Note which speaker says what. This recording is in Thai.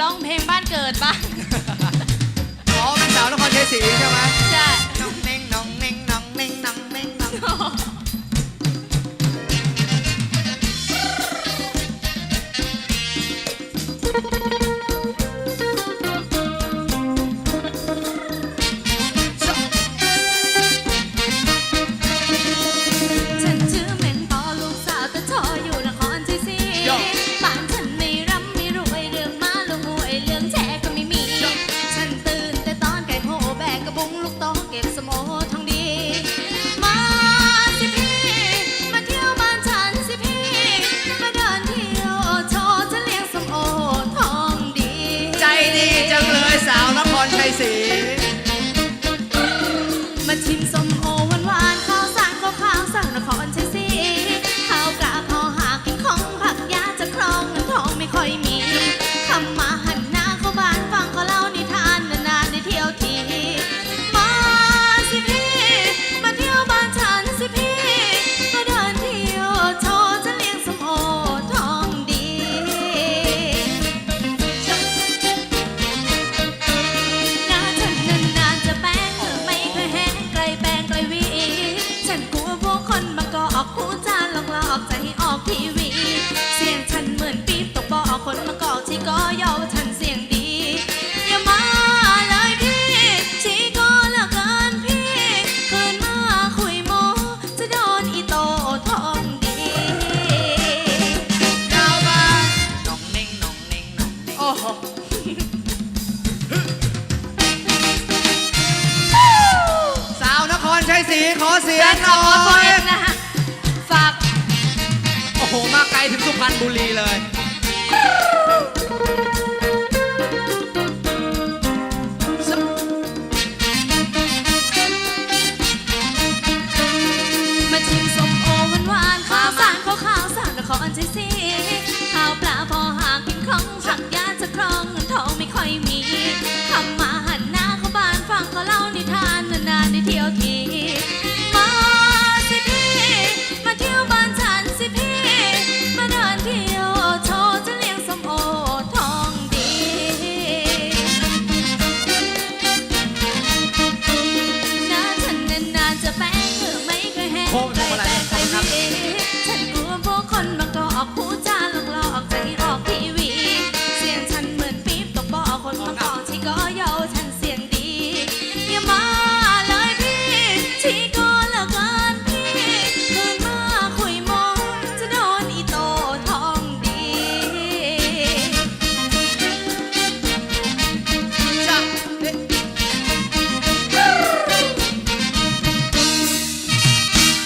Speaker 1: ร้องเพลงบ้านเกิดบ้า
Speaker 2: อ๋อเป็นสาวนครชัยศีใช่ไหม ดีจังเล
Speaker 1: ยสาวนครชัยศรี สีขอเสียงหน่อยนะฝาก โอ้โห มาไกลถึงสุพ
Speaker 2: รรณบุรีเลย
Speaker 1: มาชิมสมโอหวานหวานข้าวสารข้าวขาวสารนครชัยศรีข้าวปลาพอหากินของผักยาจะครองเงินทองไม่ค่อยมีทำมาหันหน้าเข้าบ้านฟังเขาเล่านิทานนานๆได้เที่ยวที